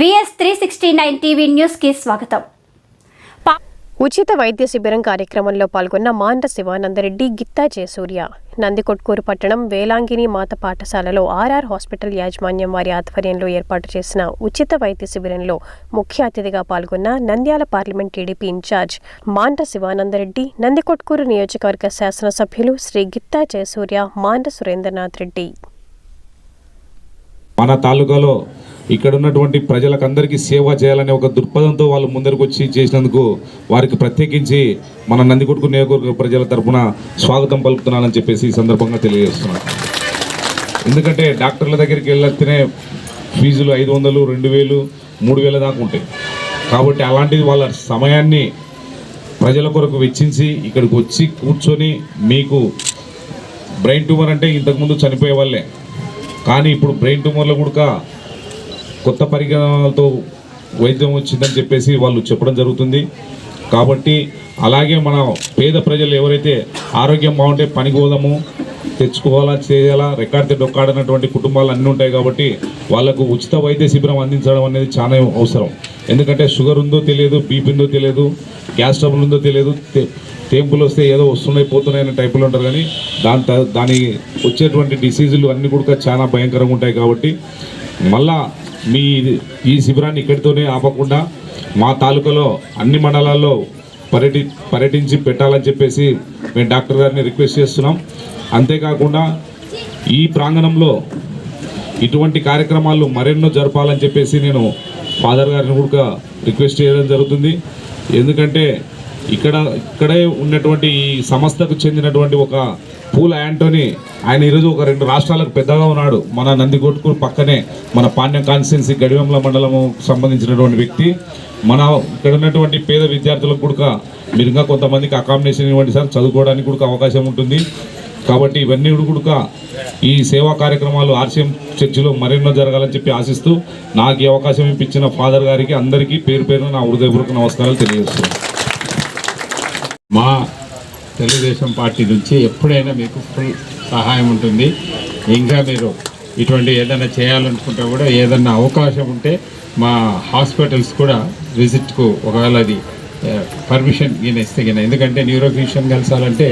VS three sixty nine TV న్యూస్కి స్వాగతం. ఉచిత వైద్య శిబిరం కార్యక్రమంలో పాల్గొన్న మాండ శివానందరెడ్డి గిత్తా జయసూర్య. నందికొట్కూరు పట్టణం వేలాంగిని మాత పాఠశాలలో ఆర్ఆర్ హాస్పిటల్ యాజమాన్యం వారి ఆధ్వర్యంలో ఏర్పాటు చేసిన ఉచిత వైద్య శిబిరంలో ముఖ్య అతిథిగా పాల్గొన్న Nandyal parliament TDP incharge Manda Sivananda Reddy Nandikotkur నియోజకవర్గ శాసనసభ్యులు శ్రీ గిత్తా జయసూర్య మాండ సురేంద్రనాథ్ రెడ్డి. మన తాలూకాలో ఇక్కడ ఉన్నటువంటి ప్రజలకందరికీ సేవ చేయాలనే ఒక దృక్పథంతో వాళ్ళు ముందరకు వచ్చి చేసినందుకు వారికి ప్రత్యేకించి మన నందికొట్టుకు నియోజకవర్గ ప్రజల తరఫున స్వాగతం పలుకుతున్నానని చెప్పేసి ఈ సందర్భంగా తెలియజేస్తున్నాను ఎందుకంటే డాక్టర్ల దగ్గరికి వెళ్ళొస్తేనే ఫీజులు ఐదు వందలు రెండు వేలు మూడు వేల దాకా ఉంటాయి. కాబట్టి అలాంటిది వాళ్ళ సమయాన్ని ప్రజల కొరకు వెచ్చించి ఇక్కడికి వచ్చి కూర్చొని మీకు బ్రెయిన్ ట్యూమర్ అంటే ఇంతకుముందు చనిపోయే వాళ్ళే. కానీ ఇప్పుడు బ్రెయిన్ ట్యూమర్లో కూడా కొత్త పరిజ్ఞానాలతో వైద్యం వచ్చిందని చెప్పేసి వాళ్ళు చెప్పడం జరుగుతుంది. కాబట్టి అలాగే మన పేద ప్రజలు ఎవరైతే ఆరోగ్యం బాగుంటే పనికి పోదాము తెచ్చుకోవాలా చేయాలా రెక్కాడితే డొక్కాడనటువంటి కుటుంబాలు అన్నీ ఉంటాయి కాబట్టి వాళ్ళకు ఉచిత వైద్య శిబిరం అందించడం అనేది చాలా అవసరం. ఎందుకంటే షుగర్ ఉందో తెలియదు బీపీ ఉందో తెలియదు గ్యాస్ ట్రబుల్ ఉందో తెలియదు తేంపులు వస్తే ఏదో వస్తున్నాయి పోతున్నాయి అనే టైపులో ఉంటారు కానీ దాని త- దాని వచ్చేటువంటి డిసీజులు అన్నీ కూడా చాలా భయంకరంగా ఉంటాయి కాబట్టి మళ్ళా మీ ఈ శిబిరాన్ని ఇక్కడితోనే ఆపకుండా మా తాలూకాలో అన్ని మండలాల్లో పర్యటి పర్యటించి పెట్టాలని చెప్పేసి మేము డాక్టర్ గారిని రిక్వెస్ట్ చేస్తున్నాం. అంతేకాకుండా ఈ ప్రాంగణంలో ఇటువంటి కార్యక్రమాలు మరెన్నో జరపాలని చెప్పేసి నేను ఫాదర్ గారిని కూడా రిక్వెస్ట్ చేయడం జరుగుతుంది. ఎందుకంటే ఇక్కడ ఇక్కడే ఉన్నటువంటి ఈ సంస్థకు చెందినటువంటి ఒక పూల యాంటోనీ. ఆయన ఈరోజు ఒక రెండు రాష్ట్రాలకు పెద్దగా ఉన్నాడు. మన నందికొట్కూరు పక్కనే మన పాండ్యం కాన్స్టిట్యున్సీ గడివెంల మండలము సంబంధించినటువంటి వ్యక్తి. మన ఇక్కడ ఉన్నటువంటి పేద విద్యార్థులకు కూడా మీరు ఇంకా కొంతమందికి అకామిడేషన్ ఇవ్వండి సార్. చదువుకోవడానికి కూడా అవకాశం ఉంటుంది. కాబట్టి ఇవన్నీ కూడా ఈ సేవా కార్యక్రమాలు ఆర్సీఎం చర్చిలో మరెన్నో జరగాలని చెప్పి ఆశిస్తూ నాకు ఈ అవకాశం ఇప్పించిన ఫాదర్ గారికి అందరికీ పేరు పేరున నా హృదయపూర్వక నమస్కారాలు తెలియజేస్తున్నాను. మా తెలుగుదేశం పార్టీ నుంచి ఎప్పుడైనా మీకు ఫుల్ సహాయం ఉంటుంది. ఇంకా మీరు ఇటువంటి ఏదైనా చేయాలనుకుంటే కూడా ఏదైనా అవకాశం ఉంటే మా హాస్పిటల్స్ కూడా విజిట్కు ఒకవేళ అది పర్మిషన్ ఈయన ఇస్తే గిన. ఎందుకంటే న్యూరో ఫిజిషియన్ కలిసాలంటే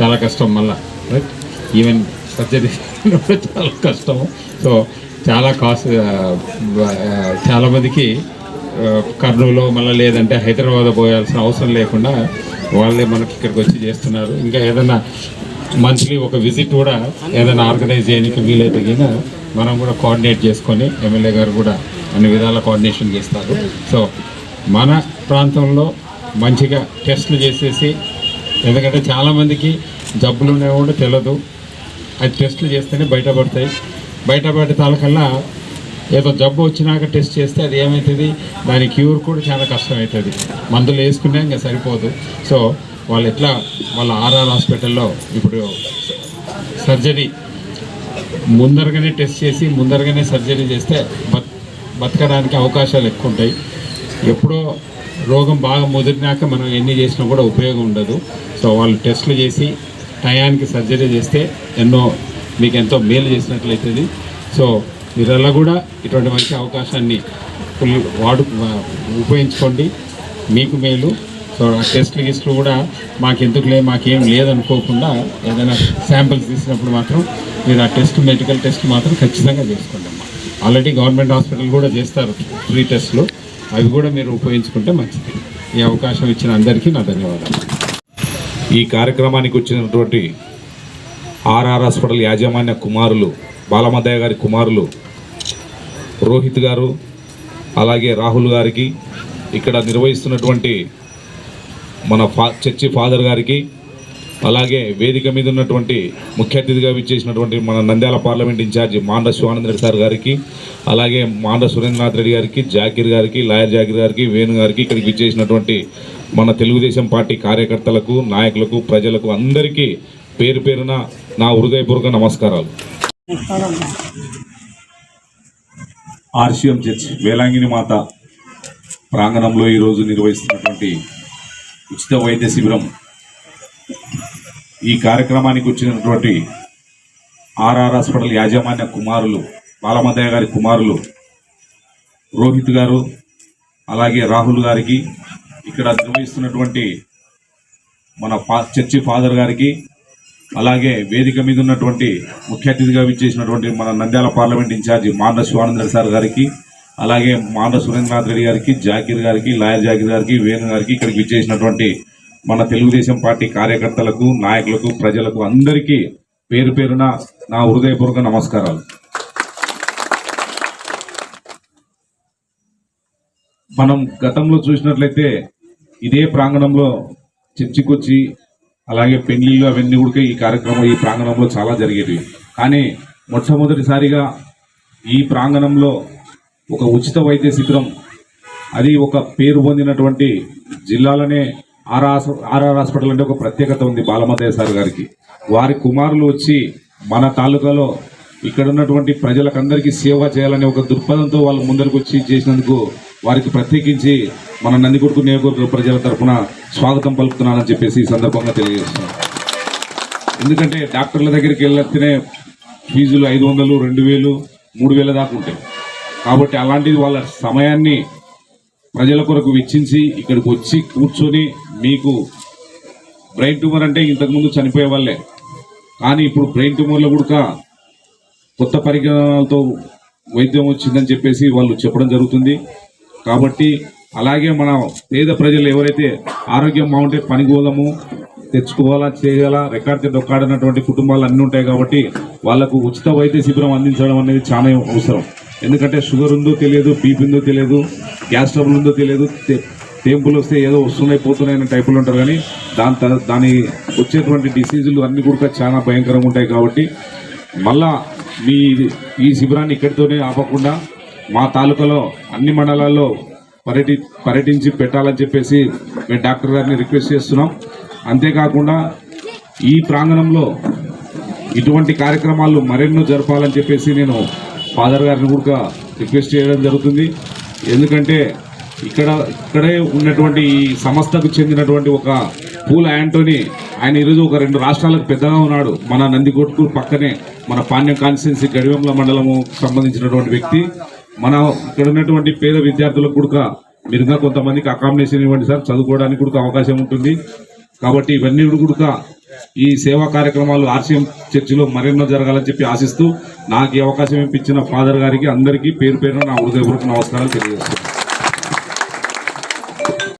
చాలా కష్టం మళ్ళీ. రైట్ ఈవెన్ సర్జరీ చాలా కష్టము సో చాలా కాస్ట్ చాలామందికి కర్నూలు మళ్ళీ లేదంటే హైదరాబాద్ పోయాల్సిన అవసరం లేకుండా వాళ్ళే మనకి ఇక్కడికి వచ్చి చేస్తున్నారు. ఇంకా ఏదైనా మంత్లీ ఒక విజిట్ కూడా ఏదైనా ఆర్గనైజ్ చేయడానికి వీలైతే కింద మనం కూడా కోఆర్డినేట్ చేసుకొని ఎమ్మెల్యే గారు కూడా అన్ని విధాల కోఆర్డినేషన్ చేస్తారు. సో మన ప్రాంతంలో మంచిగా టెస్టులు చేసేసి ఎందుకంటే చాలామందికి జబ్బులు ఉన్నాయో కూడా తెలియదు అది టెస్టులు చేస్తేనే బయటపడతాయి. బయటపడే తాలకల్లా ఏదో జబ్బు వచ్చినాక టెస్ట్ చేస్తే అది ఏమవుతుంది దాని క్యూర్ కూడా చాలా కష్టమవుతుంది మందులు వేసుకున్నా ఇంకా సరిపోదు. సో వాళ్ళు ఎట్లా వాళ్ళ ఆర్ఆర్ హాస్పిటల్లో ఇప్పుడు సర్జరీ ముందరగానే టెస్ట్ చేసి ముందరగానే సర్జరీ చేస్తే బత్ బతకడానికి అవకాశాలు ఎక్కువ ఉంటాయి ఎప్పుడో రోగం బాగా ముదిరినాక మనం ఎన్ని చేసినా కూడా ఉపయోగం ఉండదు. సో వాళ్ళు టెస్టులు చేసి టయానికి సర్జరీ చేస్తే ఎన్నో మీకు ఎంతో మేలు చేసినట్లయితుంది. సో మీరలా కూడా ఇటువంటి మంచి అవకాశాన్ని ఫుల్ వాడు ఉపయోగించుకోండి. మీకు మేలు. సో ఆ టెస్ట్లు గిస్ట్లు కూడా మాకెందుకులే మాకేం లేదనుకోకుండా ఏదైనా శాంపిల్స్ తీసినప్పుడు మాత్రం మీరు ఆ టెస్ట్ మెడికల్ టెస్ట్ మాత్రం ఖచ్చితంగా చేసుకోండి అమ్మా. ఆల్రెడీ గవర్నమెంట్ హాస్పిటల్ కూడా చేస్తారు ఫ్రీ టెస్ట్లు. అవి కూడా మీరు ఉపయోగించుకుంటే మంచిది. ఈ అవకాశం ఇచ్చిన అందరికీ నా ధన్యవాదాలు. ఈ కార్యక్రమానికి వచ్చినటువంటి ఆర్ఆర్ హాస్పిటల్ యాజమాన్య కుమారులు బాలమద్దయ్య గారి కుమారులు రోహిత్ గారు అలాగే రాహుల్ గారికి ఇక్కడ నిర్వహిస్తున్నటువంటి మన ఫా చర్చి ఫాదర్ గారికి అలాగే వేదిక మీద ఉన్నటువంటి ముఖ్య అతిథిగా విచ్చేసినటువంటి మన Nandyal parliament incharge Manda Sivananda Reddy sir గారికి అలాగే మాండ సురేంద్రనాథ్ రెడ్డి గారికి జాకీర్ గారికి లాయర్ జాకీర్ గారికి వేణు గారికి ఇక్కడికి విచ్చేసినటువంటి మన తెలుగుదేశం పార్టీ కార్యకర్తలకు నాయకులకు ప్రజలకు అందరికీ పేరు పేరున నా హృదయపూర్వక నమస్కారాలు. ఆర్షియం చర్చ్ వేలాంగిని మాత ప్రాంగణంలో ఈరోజు నిర్వహిస్తున్నటువంటి ఉచిత వైద్య శిబిరం ఈ కార్యక్రమానికి వచ్చినటువంటి ఆర్ఆర్ హాస్పిటల్ యాజమాన్య కుమారులు బాలమదయ్య గారి కుమారులు రోహిత్ గారు అలాగే రాహుల్ గారికి ఇక్కడ నిర్వహిస్తున్నటువంటి మన ఫా చర్చి ఫాదర్ గారికి అలాగే వేదిక మీద ఉన్నటువంటి ముఖ్య అతిథిగా విచ్చేసినటువంటి మన Nandyal parliament incharge Manda Sivanandar sir గారికి అలాగే మాండ సురేంద్రనాథ్ రెడ్డి గారికి జాకీర్ గారికి లాయర్ జాకీర్ గారికి వేణు గారికి ఇక్కడికి విచ్చేసినటువంటి మన తెలుగుదేశం పార్టీ కార్యకర్తలకు నాయకులకు ప్రజలకు అందరికీ పేరు పేరున నా హృదయపూర్వక నమస్కారాలు. మనం గతంలో చూసినట్లయితే ఇదే ప్రాంగణంలో చర్చికొచ్చి అలాగే పెళ్ళిళ్ళు అవన్నీ కూడా ఈ కార్యక్రమం ఈ ప్రాంగణంలో చాలా జరిగేవి కానీ మొట్టమొదటిసారిగా ఈ ప్రాంగణంలో ఒక ఉచిత వైద్య శిబిరం అది ఒక పేరు పొందినటువంటి జిల్లాలోనే ఆర్ఆర్ ఆర్ఆర్ హాస్పిటల్ అంటే ఒక ప్రత్యేకత ఉంది బాలమతయ్య సార్ గారికి. వారి కుమారులు వచ్చి మన తాలూకాలో ఇక్కడ ఉన్నటువంటి ప్రజలకందరికీ సేవ చేయాలనే ఒక దృక్పథంతో వాళ్ళు ముందరికి వచ్చి చేసినందుకు వారికి ప్రత్యేకించి మన నందికొడుకు నియోజకవర్గ ప్రజల తరఫున స్వాగతం పలుకుతున్నానని చెప్పేసి ఈ సందర్భంగా తెలియజేస్తున్నాను ఎందుకంటే డాక్టర్ల దగ్గరికి వెళ్ళితేనే ఫీజులు ఐదు వందలు రెండు వేలు మూడు వేల దాకా ఉంటాయి. కాబట్టి అలాంటిది వాళ్ళ సమయాన్ని ప్రజల కొరకు వెచ్చించి ఇక్కడికి వచ్చి కూర్చొని మీకు బ్రెయిన్ ట్యూమర్ అంటే ఇంతకుముందు చనిపోయే వాళ్ళే. కానీ ఇప్పుడు బ్రెయిన్ ట్యూమర్లో కూడా కొత్త పరిజ్ఞానాలతో వైద్యం వచ్చిందని చెప్పేసి వాళ్ళు చెప్పడం జరుగుతుంది. కాబట్టి అలాగే మన పేద ప్రజలు ఎవరైతే ఆరోగ్యం బాగుంటే పనిగోలము తెచ్చుకోవాలా చేయాలా రికార్డు డొక్కాడనటువంటి కుటుంబాలు అన్నీ ఉంటాయి కాబట్టి వాళ్ళకు ఉచిత వైద్య శిబిరం అందించడం అనేది చాలా అవసరం. ఎందుకంటే షుగర్ ఉందో తెలియదు బీపీ ఉందో తెలియదు గ్యాస్ ట్రబుల్ ఉందో తెలియదు టెంపుల్ వస్తే ఏదో వస్తున్నాయి పోతున్నాయి అనే టైపులు ఉంటారు కానీ దాని దాని వచ్చేటువంటి డిసీజులు అన్నీ కూడా చాలా భయంకరంగా ఉంటాయి కాబట్టి మళ్ళా మీ ఈ శిబిరాన్ని ఇక్కడితోనే ఆపకుండా మా తాలూకాలో అన్ని మండలాల్లో పర్యటి పర్యటించి పెట్టాలని చెప్పేసి మేము డాక్టర్ గారిని రిక్వెస్ట్ చేస్తున్నాం. అంతేకాకుండా ఈ ప్రాంగణంలో ఇటువంటి కార్యక్రమాలు మరెన్నో జరపాలని చెప్పేసి నేను ఫాదర్ గారిని కూడా రిక్వెస్ట్ చేయడం జరుగుతుంది. ఎందుకంటే ఇక్కడ ఇక్కడే ఉన్నటువంటి ఈ సంస్థకు చెందినటువంటి ఒక పూల యాంటోని ఆయన ఈరోజు ఒక రెండు రాష్ట్రాలకు పెద్దగా ఉన్నాడు. మన నందికొట్కూరు పక్కనే మన పాణ్యం కాన్స్టిట్యున్సీ గడివెంల మండలము సంబంధించినటువంటి వ్యక్తి. మన ఇక్కడ ఉన్నటువంటి పేద విద్యార్థులకు కూడా మీరు ఇంకా కొంతమందికి అకామిడేషన్ ఇవ్వండి సార్ చదువుకోవడానికి కూడా అవకాశం ఉంటుంది. కాబట్టి ఇవన్నీ కూడా ఈ సేవా కార్యక్రమాలు ఆర్సీఎం చర్చిలో మరెన్నో జరగాలని చెప్పి ఆశిస్తూ నాకు ఈ అవకాశం ఇప్పించిన ఫాదర్ గారికి అందరికీ పేరు పేరున నా హృదయపూర్వక నమస్కారాలు తెలియజేస్తున్నాను.